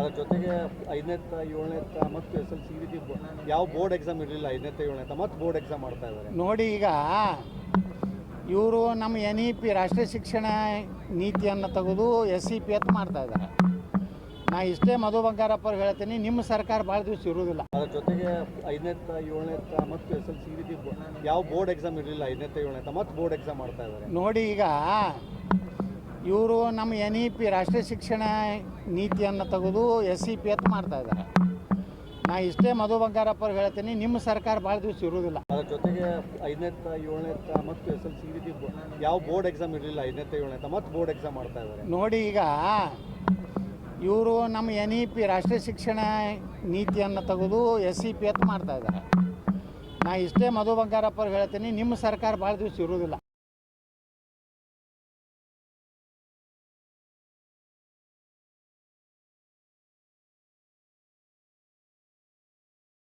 ಅದ್ರ ಜೊತೆಗೆ ಐದನೇ ಏಳನೇ ಮತ್ತು ಎಸ್ ಎಲ್ ಸಿ ರೀತಿ ಯಾವ ಬೋರ್ಡ್ ಎಕ್ಸಾಮ್ ಇರಲಿಲ್ಲ ಐದನೇ ಏಳನೇ ಮತ್ತು ಬೋರ್ಡ್ ಎಕ್ಸಾಮ್ ಮಾಡ್ತಾ ಇದ್ದಾರೆ ನೋಡಿ ಈಗ ಇವರು ನಮ್ಮ ಎನ್ ಇ ಪಿ ರಾಷ್ಟ್ರೀಯ ಶಿಕ್ಷಣ ನೀತಿಯನ್ನು ತೆಗೆದು ಎಸ್ ಸಿ ಪಿ ಅಂತ ಮಾಡ್ತಾ ಇದ್ದಾರೆ ನಾ ಇಷ್ಟೇ ಮಧು ಬಂಗಾರಪ್ಪ ಅವ್ರಿಗೆ ಹೇಳ್ತೀನಿ ನಿಮ್ಮ ಸರ್ಕಾರ ಭಾಳ ದಿವಸ ಇರುವುದಿಲ್ಲ. ಅದ್ರ ಜೊತೆಗೆ ಐದನೇ ಏಳನೇ ಮತ್ತು ಎಸ್ ಎಲ್ ಸಿ ರೀತಿ ಯಾವ ಬೋರ್ಡ್ ಎಕ್ಸಾಮ್ ಇರಲಿಲ್ಲ ಐದನೇ ಏಳನೇ ಮತ್ತು ಬೋರ್ಡ್ ಎಕ್ಸಾಮ್ ಮಾಡ್ತಾ ಇದ್ದಾರೆ ನೋಡಿ ಈಗ ಇವರು ನಮ್ಮ ಎನ್ ಇ ಪಿ ರಾಷ್ಟ್ರೀಯ ಶಿಕ್ಷಣ ನೀತಿಯನ್ನು ತೆಗೆದು ಎಸ್ ಸಿ ಪಿ ಅಂತ ಮಾಡ್ತಾ ಇದ್ದಾರೆ. ನಾ ಇಷ್ಟೇ ಮಧು ಬಂಗಾರಪ್ಪ ಅವ್ರಿಗೆ ಹೇಳ್ತೀನಿ ನಿಮ್ಮ ಸರ್ಕಾರ ಭಾಳ ದಿವಸ ಇರುವುದಿಲ್ಲ. ಅದರ ಜೊತೆಗೆ ಐದನೇ ಏಳನೇ ಮತ್ತು ಎಸ್ ಎಲ್ ಸಿ ರೀತಿ ಯಾವ ಬೋರ್ಡ್ ಎಕ್ಸಾಮ್ ಇರಲಿಲ್ಲ ಐದನೇ ಏಳನೇ ಮತ್ತು ಬೋರ್ಡ್ ಎಕ್ಸಾಮ್ ಮಾಡ್ತಾ ಇದ್ದಾರೆ. ನೋಡಿ ಈಗ ಇವರು ನಮ್ಮ ಎನ್ ಇ ಪಿ ರಾಷ್ಟ್ರೀಯ ಶಿಕ್ಷಣ ನೀತಿಯನ್ನು ತೆಗೆದು ಎಸ್ ಸಿ ಪಿ ಅಂತ ಮಾಡ್ತಾ ಇದ್ದಾರೆ. ನಾ ಇಷ್ಟೇ ಮಧು ಬಂಗಾರಪ್ಪ ಅವ್ರಿಗೆ ಹೇಳ್ತೀನಿ ನಿಮ್ಮ ಸರ್ಕಾರ ಭಾಳ ದಿವಸ ಇರುವುದಿಲ್ಲ.